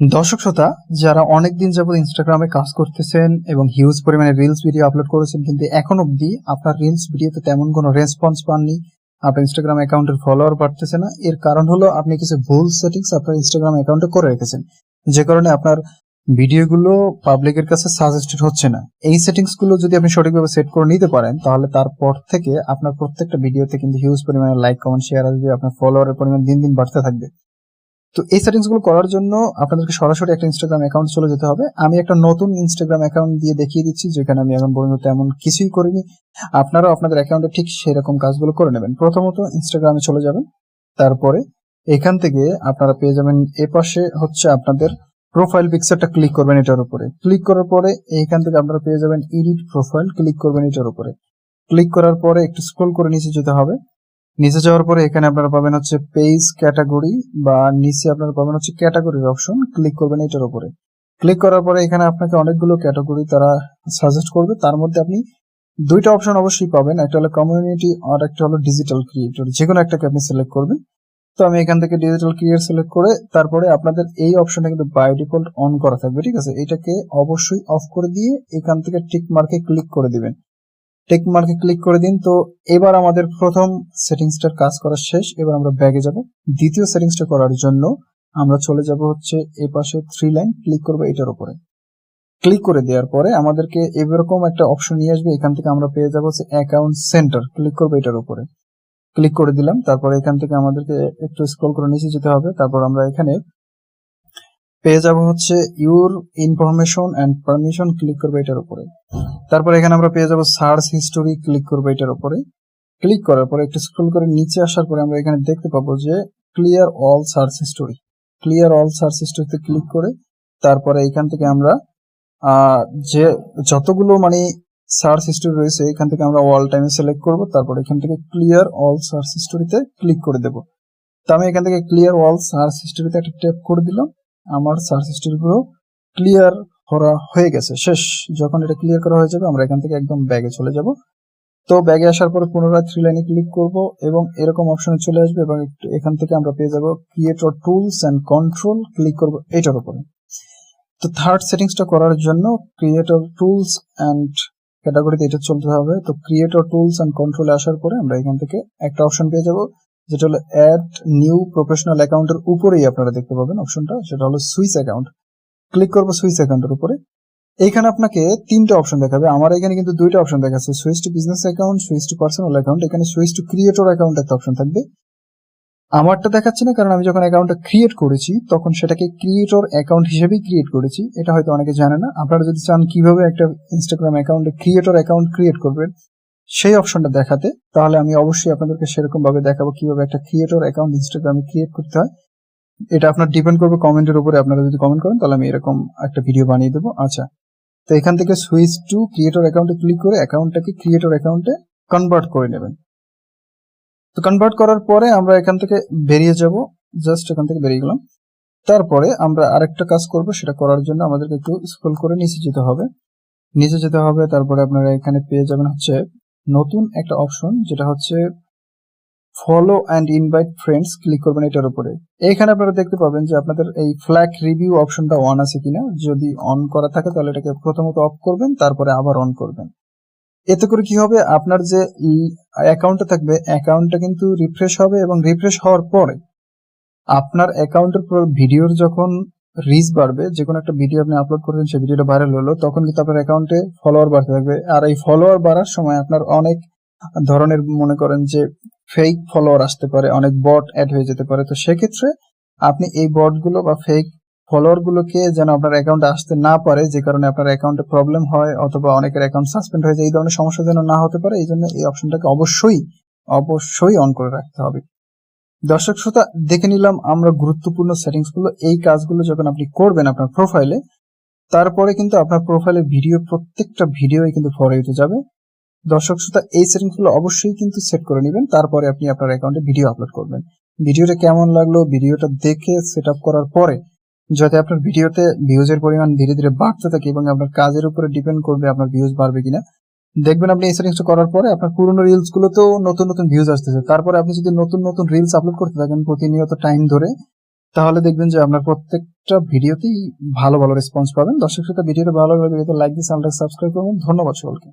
দর্শক শ্রোতা, যারা অনেকদিন যাবত ইনস্টাগ্রামে কাজ করতেছেন এবং হিউজ পরিমাণে রিলস ভিডিও আপলোড করেছেন, কিন্তু এখন অবধি আপনার রিলস ভিডিওতে তেমন কোনো রেসপন্স পাননি। আপনার ইনস্টাগ্রাম অ্যাকাউন্টের ফলোয়ার বাড়তেছে না। এর কারণ হলো আপনি কিছু ভুল সেটিংস আপনার ইনস্টাগ্রাম অ্যাকাউন্টে করে রেখেছেন। যে কারণে আপনার ভিডিওগুলো পাবলিকের কাছে সাজেস্টেড হচ্ছে না। এই সেটিংসগুলো যদি আপনি সঠিকভাবে সেট করে নিতে পারেন, তাহলে তারপর থেকে আপনার প্রত্যেকটা ভিডিওতে কিন্তু হিউজ পরিমাণে লাইক কমেন্ট শেয়ার আসবে আপনার ফলোয়ারের পরিমাণ দিন দিন বাড়তে থাকবে। তো এই সেটিংসগুলো করার জন্য আপনাদেরকে সরাসরি একটা ইনস্টাগ্রাম অ্যাকাউন্ট চলে যেতে হবে। আমি একটা নতুন ইনস্টাগ্রাম অ্যাকাউন্ট দিয়ে দেখিয়ে দিচ্ছি, যেখানে আমি এখন পর্যন্ত তেমন কিছুই করিনি। আপনারাও আপনাদের অ্যাকাউন্টে ঠিক সেরকম কাজগুলো করে নেবেন। প্রথমত ইনস্টাগ্রামে চলে যাবেন। তারপরে এখান থেকে আপনারা পেয়ে যাবেন, এ পাশে হচ্ছে আপনাদের প্রোফাইল পিকচারটা ক্লিক করবেন এটার উপরে। ক্লিক করার পরে এখান থেকে আপনারা পেয়ে যাবেন এডিট প্রোফাইল ক্লিক করবেন এটার উপরে। ক্লিক করার পরে একটু স্ক্রল করে নিচে যেতে হবে। নিচে যাওয়ার পরে এখানে আপনারা পাবেন হচ্ছে পেজ ক্যাটাগরি বা নিচে আপনারা পাবেন হচ্ছে ক্যাটাগরির অপশন ক্লিক করবেন এটার উপরে। ক্লিক করার পরে এখানে আপনাকে অনেকগুলো ক্যাটাগরি তারা সাজেস্ট করবে। তার মধ্যে আপনি দুইটা অপশন অবশ্যই পাবেন, একটা হলো কমিউনিটি আর একটা হলো ডিজিটাল ক্রিয়েটর যে কোনো একটাকে আপনি সিলেক্ট করবেন। তো আমি এখান থেকে ডিজিটাল ক্রিয়েট সিলেক্ট করে তারপরে আপনাদের এই অপশনটা কিন্তু বাই ডিফল্ট অন করা থাকবে, ঠিক আছে? এটাকে অবশ্যই অফ করে দিয়ে এখান থেকে টিক মার্কে ক্লিক করে দিবেন। টিক মার্কে ক্লিক করে দিন। তো এবার আমাদের প্রথম সেটিংসটার কাজ করা শেষ। এবার আমরা ব্যাগে যাব। দ্বিতীয় সেটিংসটা করার জন্য আমরা চলে যাব হচ্ছে এ পাশে থ্রি লাইন ক্লিক করব এটার উপরে। ক্লিক করে দেওয়ার পরে আমাদেরকে এরকম একটা অপশন নিয়ে আসবে। এখান থেকে আমরা পেয়ে যাব হচ্ছে অ্যাকাউন্ট সেন্টার ক্লিক করব এটার উপরে। ক্লিক করে দিলাম। তারপর এখান থেকে আমাদেরকে একটু স্ক্রল করে নিচে যেতে হবে। তারপর আমরা এখানে পেয়ে যাব হচ্ছে your information and permission click করব এটার উপরে। তারপর এখানে আমরা পেয়ে যাব সার্চ হিস্টোরি ক্লিক করব এটার উপরে। ক্লিক করার পরে একটু স্ক্রল করে নিচে আসার পরে আমরা এখানে দেখতে পাবো যে clear all search history. Clear all search হিস্টোরিতে click করে তারপরে এখান থেকে আমরা যে যতগুলো মানে সার্চ হিস্টোরি রয়েছে, এখান থেকে আমরা অল টাইমে সিলেক্ট করব, তারপর এখান থেকে ক্লিয়ার অল সার্চ হিস্টোরিতে ক্লিক করে দেব। তো আমি এখান থেকে ক্লিয়ার অল সার্চ হিস্টোরিতে একটা ট্যাপ করে দিলাম। আমার সার্চ হিস্টোরি গুলো ক্লিয়ার করা হয়ে গেছে। শেষ, যখন এটা ক্লিয়ার করা হয়ে যাবে, আমরা এখান থেকে একদম ব্যাগে চলে যাব। তো ব্যাগে আসার পর পুনরায় থ্রি লাইনে ক্লিক করব এবং এরকম অপশনে চলে আসবে এবং এখান থেকে আমরা পেয়ে যাব creator tools and control click করব এটার উপরে। তো থার্ড সেটিংসটা করার জন্য ক্রিয়েটর টুলস অ্যান্ড ক্যাটাগরিতে এটা চলতে হবে। তো ক্রিয়েটর টুলস অ্যান্ড কন্ট্রোলে আসার পরে আমরা এখান থেকে একটা অপশন পেয়ে যাব। যেটা হলো অ্যাড নিউ প্রফেশনাল অ্যাকাউন্টের উপরেই আপনারা দেখতে পাবেন অপশনটা সেটা হলো সুইচ অ্যাকাউন্ট ক্লিক করব সুইচ অ্যাকাউন্টের উপরে। এইখানে আপনাকে তিনটা অপশন দেখাবে। আমার এখানে কিন্তু দুইটা অপশন দেখাচ্ছে। Switch to business account switch to personal account এখানে সুইচ টু ক্রিয়েটর অ্যাকাউন্ট একটা অপশন থাকবে। আমারটা দেখাচ্ছে না, কারণ আমি যখন অ্যাকাউন্টটা ক্রিয়েট করেছি, তখন সেটাকে ক্রিয়েটর অ্যাকাউন্ট হিসেবেই ক্রিয়েট করেছি। এটা হয়তো অনেকে জানে না। আপনারা যদি চান কীভাবে একটা ইনস্টাগ্রাম অ্যাকাউন্টে ক্রিয়েটর অ্যাকাউন্ট ক্রিয়েট করবেন সেই অপশনটা দেখাতে, তাহলে আমি অবশ্যই আপনাদেরকে সেরকম ভাবে দেখাবো কীভাবে একটা ক্রিয়েটর অ্যাকাউন্ট ইনস্টাগ্রামে ক্রিয়েট করতে হয়। এটা আপনার ডিপেন্ড করবে কমেন্টের উপরে, আপনারা যদি কমেন্ট করেন, তাহলে আমি এরকম একটা ভিডিও বানিয়ে দেবো। আচ্ছা তো এখান থেকে সুইচ টু ক্রিয়েটর অ্যাকাউন্টে ক্লিক করে অ্যাকাউন্টটাকে ক্রিয়েটর অ্যাকাউন্টে কনভার্ট করে নেবেন। তো কনভার্ট করার পরে আমরা এখান থেকে বেরিয়ে যাব জাস্ট এখান থেকে বেরিয়ে গেলাম। তারপরে আমরা আরেকটা কাজ করব, সেটা করার জন্য আমাদেরকে একটু স্ক্রল করে নিচে যেতে হবে। নিচে যেতে হবে, তারপরে আপনারা এখানে পেয়ে যাবেন হচ্ছে নতুন একটা অপশন যেটা হচ্ছে follow and invite friends click করবেন এটার উপরে। এখানে আপনারা দেখতে পাবেন যে আপনাদের এই ফ্ল্যাগ রিভিউ অপশনটা অন আছে কিনা। যদি অন করা থাকে তাহলে এটাকে প্রথমত অফ করবেন, তারপরে আবার অন করবেন। এতে করে কি হবে? আপনার যে অ্যাকাউন্টটা থাকবে অ্যাকাউন্টটা কিন্তু রিফ্রেশ হবে এবং রিফ্রেশ হওয়ার পরে আপনার অ্যাকাউন্টের ভিডিওর যখন রিচ বাড়বে যে কোনো একটা ভিডিও আপনি আপলোড করবেন সেই ভিডিওটা ভাইরাল হলো, তখন কিন্তু আপনার অ্যাকাউন্টে ফলোয়ার বাড়তে থাকবে। আর এই ফলোয়ার বাড়ার সময় আপনার অনেক ধরনের মনে করেন যে ফেক ফলোয়ার আসতে পারে, অনেক বট অ্যাড হয়ে যেতে পারে। তো সেক্ষেত্রে আপনি এই বটগুলো বা ফেক ফলোয়ার গুলোকে যেন আপনার অ্যাকাউন্টে আসতে না পারে, যে কারণে আপনার অ্যাকাউন্টে প্রবলেম হয়, অথবা অনেকের অ্যাকাউন্ট সাসপেন্ড হয়ে যায়, এই ধরনের সমস্যা যেন না হতে পারে, এই জন্য এই অপশনটাকে অবশ্যই অবশ্যই অন করে রাখতে হবে। দর্শক শ্রোতা, দেখে নিলাম আমরা গুরুত্বপূর্ণ সেটিংসগুলো এই কাজগুলো যখন আপনি করবেন আপনার প্রোফাইলে তারপরে কিন্তু আপনার প্রোফাইলে ভিডিও প্রত্যেকটা ভিডিওই কিন্তু ফরে উঠে যাবে। দর্শক শ্রোতা, এই সেটিংসগুলো অবশ্যই কিন্তু সেট করে নেবেন, তারপরে আপনি আপনার অ্যাকাউন্টে ভিডিও আপলোড করবেন। ভিডিওটা কেমন লাগল, ভিডিওটা দেখে সেট করার পরে, যাতে আপনার ভিডিওতে ভিউজের পরিমাণ ধীরে ধীরে বাড়তে থাকে এবং আপনার কাজের উপরে ডিপেন্ড করবে আপনার ভিউজ বাড়বে কিনা দেখবেন আপনি এই সেটিংসটা করার পরে আপনার পুরনো রিলস গুলোতেও নতুন নতুন ভিউজ আসতেছে। তারপরে আপনি যদি নতুন নতুন রিলস আপলোড করতে থাকেন প্রতিনিয়ত টাইম ধরে, তাহলে দেখবেন যে আপনার প্রত্যেকটা ভিডিওতেই ভালো ভালো রেসপন্স পাবেন। দর্শক সাথে ভিডিওটা ভালো লাগলে লাইক দিয়ে চ্যানেলটা সাবস্ক্রাইব করবেন ধন্যবাদ সকলকে।